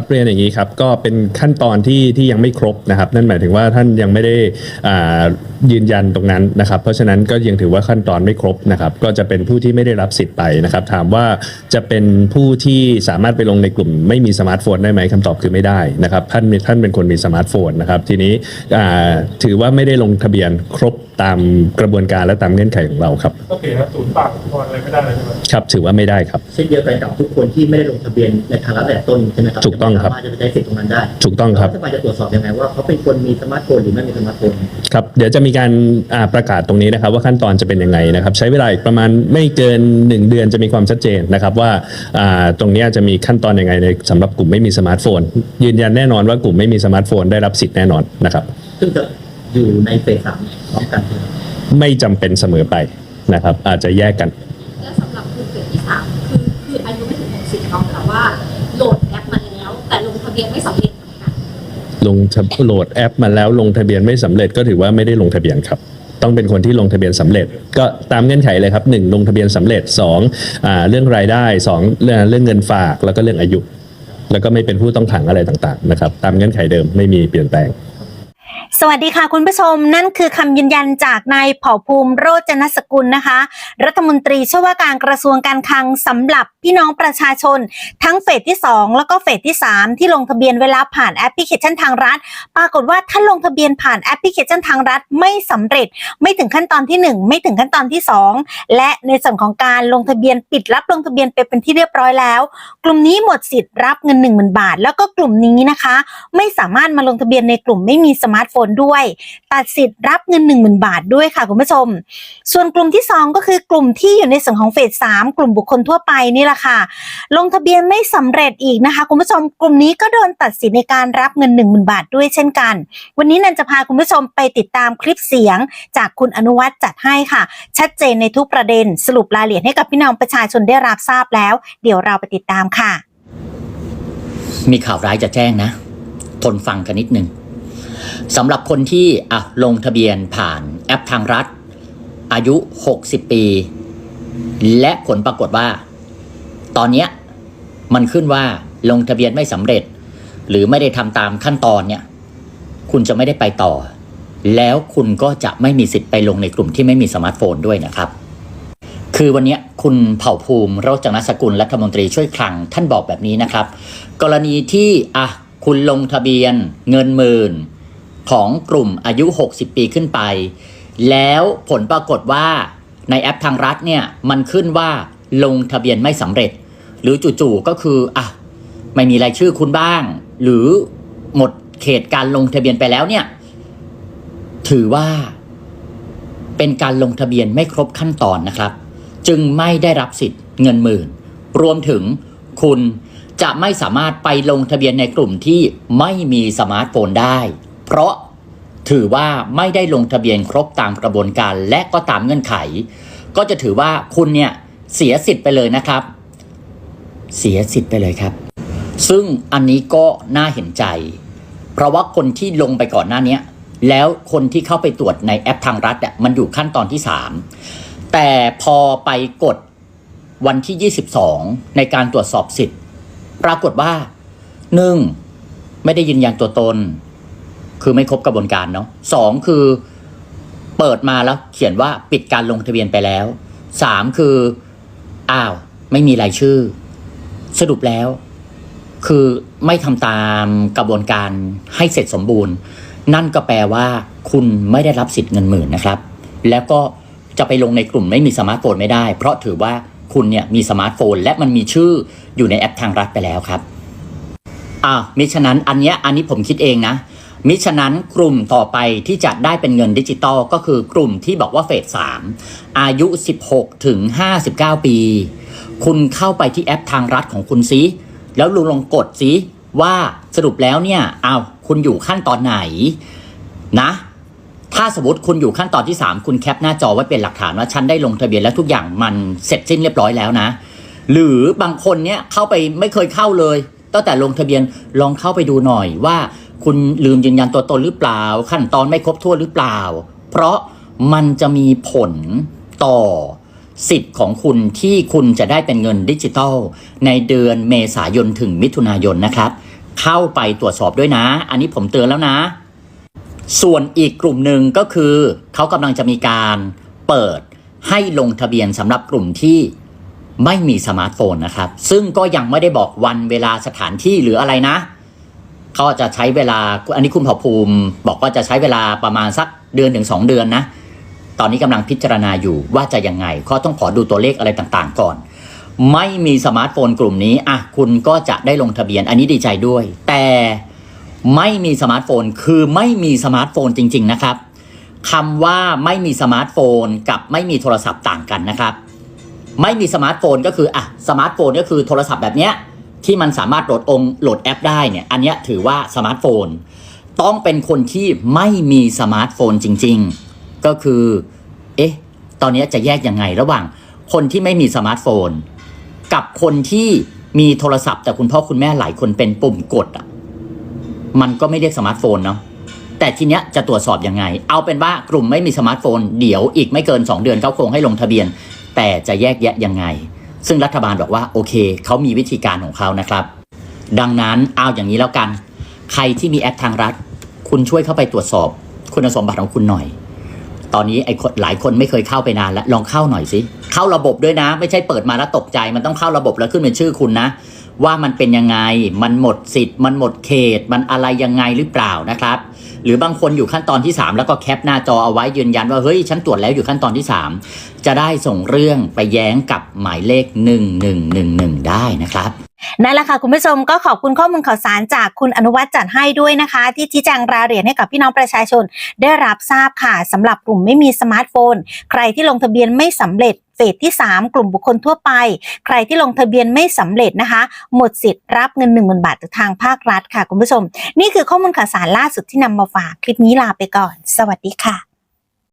ครับเรียนอย่างนี้ครับก็เป็นขั้นตอนที่ที่ยังไม่ครบนะครับ นั่นหมายถึงว่าท่านยังไม่ได้อ่ายืนยันตรงนั้นนะครับ เพราะฉะนั้นก็ยังถือว่าขั้นตอนไม่ครบนะครับ ก็จะเป็นผู้ที่ไม่ได้รับสิทธิ์ไปนะครับ ถามว่าจะเป็นผู้ที่สามารถไปลงในกลุ่ม ไม่มีสมาร์ทโฟนได้ไหมคำตอบคือไม่ได้นะครับท่านมีท่านเป็นคนมีสมาร์ทโฟนนะครับทีนี้อ่าถือว่าไม่ได้ลงทะเบียนครบตามกระบวนการและตามเงื่อนไขของเราครับก็เปลี่ยนศูนย์ปากอุปกรณ์อะไรไม่ได้เลยใช่ไหมครับถือว่าไม่ได้ครับเช่นเดียวกันกับทุกคนที่ไม่ได้ลงทะเบียนในทางรัฐแต่ต้นใช่ไหมครับถูกต้องครับ สามารถจะไปใช้สิทธิ์ตรงนั้นได้ถูกต้องครับแล้วรัฐบาลจะตรวจสอบยังไงว่าเขาเป็นคนมีสมาร์ทโฟนหรือไม่มีสมาร์ทโฟน ครับเดี๋ยวจะมีการอ่าประกาศตรงนี้นะครับว่าขั้นตอนจะเป็นยังไงนะครับ ใช้เวลาอีกประมาณไม่เกิน 1 เดือนจะมีความชัดเจนนะครับว่าอ่าตรงเนี้ยจะมีขั้นตอนยังไงในสำหรับกลุ่มไม่มีสมาร์ทโฟน ยืนยันแน่นอนว่ากลุ่มไม่มีสมาร์ทโฟนได้รับสิทธิ์แน่นอนนะครับ ซึ่งจะอยู่ในเฟสสามพร้อมกันใช่ไหมไม่จำเป็นเสมอไปนะครับ อาจจะแยกกัน และสำหรับกลุ่มเฟสที่สามะเบียนไม่สำเร็จลงทะโหลดแอปมาแล้วลงทะเบียนไม่สำเร็จก็ถือว่าไม่ได้ลงทะเบียนครับ ต้องเป็นคนที่ลงทะเบียนสำเร็จ ก็ตามเงื่อนไขเลยครับหนึ่งลงทะเบียนสำเร็จสองอ่าเรื่องรายได้สองเรื่องเรื่องเงินฝากแล้วก็เรื่องอายุ แล้วก็ไม่เป็นผู้ต้องขังอะไรต่างๆนะครับ ตามเงื่อนไขเดิมไม่มีเปลี่ยนแปลง สวัสดีค่ะคุณผู้ชมนั่นคือคำยืนยันจากนายเผ่าภูมิโรจนสกุลนะคะ รัฐมนตรีช่วยว่าการกระทรวงการคลังสำหรับพี่น้องประชาชน ทั้งเฟสที่ 2 แล้วก็เฟสที่ 3 ที่ลงทะเบียนเวลาผ่านแอปพลิเคชันทางรัฐ ปรากฏว่าถ้าลงทะเบียนผ่านแอปพลิเคชันทางรัฐไม่สำเร็จ ไม่ถึงขั้นตอนที่ 1 ไม่ถึงขั้นตอนที่ 2 และในส่วนของการลงทะเบียนปิดรับลงทะเบียนไปเป็นที่เรียบร้อยแล้ว กลุ่มนี้หมดสิทธิ์รับเงิน1 0,000บาท แล้วก็กลุ่มนี้นะคะ ไม่สามารถมาลงทะเบียนในกลุ่มไม่มีสมาร์ทโฟนด้วย ตัดสิทธิ์รับเงิน 1 0,000 บาทด้วยค่ะคุณผู้ชม ส่วนกลุ่มที่ 2 ก็คือกลุ่มที่อยู่ในส่วนของเฟส3กลุ่มบุคคลทั่วไปนี่แหละค่ะ ลงทะเบียนไม่สำเร็จอีกนะคะคุณผู้ชม กลุ่มนี้ก็โดนตัดสินในการรับเงิน 1 0,000 บาทด้วยเช่นกัน วันนี้นันจะพาคุณผู้ชมไปติดตามคลิปเสียง จากคุณอนุวัฒน์จัดให้ค่ะ ชัดเจนในทุกประเด็น สรุปรายละเอียดให้กับพี่น้องประชาชนได้รับทราบแล้ว เดี๋ยวเราไปติดตามค่ะ มีข่าวร้ายจะแจ้งนะ ทนฟังกันนิดหนึ่ง สำหรับคนที่อะลงทะเบียนผ่านแอปทางรัฐ อายุ 60 ปี และผลปรากฏว่า ตอนนี้มันขึ้นว่าลงทะเบียนไม่สำเร็จ หรือไม่ได้ทำตามขั้นตอนเนี่ยคุณจะไม่ได้ไปต่อ แล้วคุณก็จะไม่มีสิทธิ์ไปลงในกลุ่มที่ไม่มีสมาร์ทโฟนด้วยนะครับ คือวันนี้คุณเผ่าภูมิโรจนสกุลรัฐมนตรีช่วยคลังท่านบอกแบบนี้นะครับ กรณีที่อะคุณลงทะเบียนเงินหมื่น ของกลุ่มอายุ 60 ปีขึ้นไป แล้วผลปรากฏว่าในแอปทางรัฐเนี่ยมันขึ้นว่าลงทะเบียนไม่สำเร็จ หรือจู่ๆก็คืออะไม่มีรายชื่อคุณบ้าง หรือหมดเขตการลงทะเบียนไปแล้วเนี่ยถือว่าเป็นการลงทะเบียนไม่ครบขั้นตอนนะครับ จึงไม่ได้รับสิทธิ์เงินหมื่น รวมถึงคุณจะไม่สามารถไปลงทะเบียนในกลุ่มที่ไม่มีสมาร์ทโฟนได้ เพราะถือว่าไม่ได้ลงทะเบียนครบตามกระบวนการและก็ตามเงื่อนไข ก็จะถือว่าคุณเนี่ยเสียสิทธิ์ไปเลยนะครับ เสียสิทธิ์ไปเลยครับ ซึ่งอันนี้ก็น่าเห็นใจ เพราะว่าคนที่ลงไปก่อนหน้านี้แล้วคนที่เข้าไปตรวจในแอปทางรัฐอะมันอยู่ขั้นตอนที่ 3 แต่พอไปกดวันที่ 22 ในการตรวจสอบสิทธิ์ ปรากฏว่า 1. ไม่ได้ยืนยันตัวตน คือไม่ครบกระบวนการเนาะสองคือเปิดมาแล้วเขียนว่าปิดการลงทะเบียนไปแล้วสามคืออ้าวไม่มีรายชื่อ สรุปแล้ว คือไม่ทำตามกระบวนการให้เสร็จสมบูรณ์ นั่นก็แปลว่า คุณไม่ได้รับสิทธิ์เงินหมื่นนะครับ แล้วก็จะไปลงในกลุ่มไม่มีสมาร์ทโฟนไม่ได้ เพราะถือว่าคุณเนี่ยมีสมาร์ทโฟน และมันมีชื่ออยู่ในแอปทางรัฐไปแล้วครับอ่ามิฉะนั้นอันเนี้ยอันนี้ผมคิดเองนะ มิฉะนั้นกลุ่มต่อไปที่จะได้เป็นเงินดิจิตอลก็คือกลุ่มที่บอกว่าเฟส3อายุ 16 ถึง 59 ปี คุณเข้าไปที่แอปทางรัฐของคุณซิ แล้วลุงลองกดซิว่าสรุปแล้วเนี่ยเอาคุณอยู่ขั้นตอนไหนนะ ถ้าสมมติคุณอยู่ขั้นตอนที่ 3 คุณแคปหน้าจอไว้เป็นหลักฐานว่าฉันได้ลงทะเบียนและทุกอย่างมันเสร็จสิ้นเรียบร้อยแล้วนะ หรือบางคนเนี่ยเข้าไปไม่เคยเข้าเลยตั้งแต่ลงทะเบียนลองเข้าไปดูหน่อยว่า คุณลืมยืนยันตัวตนหรือเปล่า ขั้นตอนไม่ครบถ้วนหรือเปล่า เพราะมันจะมีผลต่อสิทธิ์ของคุณที่คุณจะได้เป็นเงินดิจิทัลในเดือนเมษายนถึงมิถุนายนนะครับ เข้าไปตรวจสอบด้วยนะ อันนี้ผมเตือนแล้วนะ ส่วนอีกกลุ่มหนึ่งก็คือ เขากำลังจะมีการเปิดให้ลงทะเบียนสำหรับกลุ่มที่ไม่มีสมาร์ทโฟนนะครับ ซึ่งก็ยังไม่ได้บอกวันเวลาสถานที่หรืออะไรนะ เขาจะใช้เวลาอันนี้คุณเผ่าภูมิ บอกว่าจะใช้เวลาประมาณสักเดือนถึงสองเดือนนะตอนนี้กำลังพิจารณาอยู่ว่าจะยังไงเขาต้องขอดูตัวเลขอะไรต่างๆ ก่อน ไม่มีสมาร์ทโฟนกลุ่มนี้อะคุณก็จะได้ลงทะเบียนอันนี้ดีใจด้วย แต่ไม่มีสมาร์ทโฟนคือไม่มีสมาร์ทโฟนจริง ๆ นะครับคำว่าไม่มีสมาร์ทโฟนกับไม่มีโทรศัพท์ต่างกันนะครับ ไม่มีสมาร์ทโฟนก็คืออะสมาร์ทโฟนก็คือโทรศัพท์แบบเนี้ย ที่มันสามารถโหลดองโหลดแอปได้เนี่ย อันนี้ถือว่าสมาร์ทโฟน ต้องเป็นคนที่ไม่มีสมาร์ทโฟนจริง ๆ ก็คือ เอ๊ะ ตอนนี้จะแยกยังไงระหว่าง คนที่ไม่มีสมาร์ทโฟน กับคนที่มีโทรศัพท์ แต่คุณพ่อคุณแม่หลายคนเป็นปุ่มกดอะ มันก็ไม่เรียกสมาร์ทโฟนเนาะแต่ทีเนี้ยจะตรวจสอบยังไง เอาเป็นว่ากลุ่มไม่มีสมาร์ทโฟน เดี๋ยวอีกไม่เกิน 2 เดือนเขาคงให้ลงทะเบียน แต่จะแยกแยะยังไง ซึ่งรัฐบาลบอกว่าโอเคเขามีวิธีการของเขานะครับ ดังนั้นเอาอย่างนี้แล้วกัน ใครที่มีแอปทางรัฐ คุณช่วยเข้าไปตรวจสอบ คุณสมบัติของคุณหน่อย ตอนนี้ไอ้คนหลายคนไม่เคยเข้าไปนานแล้วลองเข้าหน่อยสิเข้าระบบด้วยนะ ไม่ใช่เปิดมาแล้วตกใจมันต้องเข้าระบบแล้วขึ้นเป็นชื่อคุณนะ ว่ามันเป็นยังไง มันหมดสิทธิ์ มันหมดเขต มันอะไรยังไงหรือเปล่านะครับ หรือบางคนอยู่ขั้นตอนที่ 3 แล้วก็แคปหน้าจอเอาไว้ยืนยันว่าเฮ้ยฉันตรวจแล้วอยู่ขั้นตอนที่ 3 จะได้ส่งเรื่องไปแย้งกับหมายเลข 1111 ได้นะครับ นั่นแหละค่ะคุณผู้ชมก็ขอบคุณข้อมูลข่าวสารจากคุณอนุวัฒน์จัดให้ด้วยนะคะ ที่ชี้แจงรายละเอียดให้กับพี่น้องประชาชน ได้รับทราบค่ะสำหรับกลุ่มไม่มีสมาร์ทโฟน ใครที่ลงทะเบียนไม่สำเร็จเฟสที่ 3 กลุ่มบุคคลทั่วไป ใครที่ลงทะเบียนไม่สำเร็จนะคะ หมดสิทธิ์รับเงิน 1 0,000 บาทจากทางภาครัฐค่ะคุณผู้ชม นี่คือข้อมูลข่าวสารล่าสุดที่นำมาฝากคลิปนี้ลาไปก่อน สวัสดีค่ะ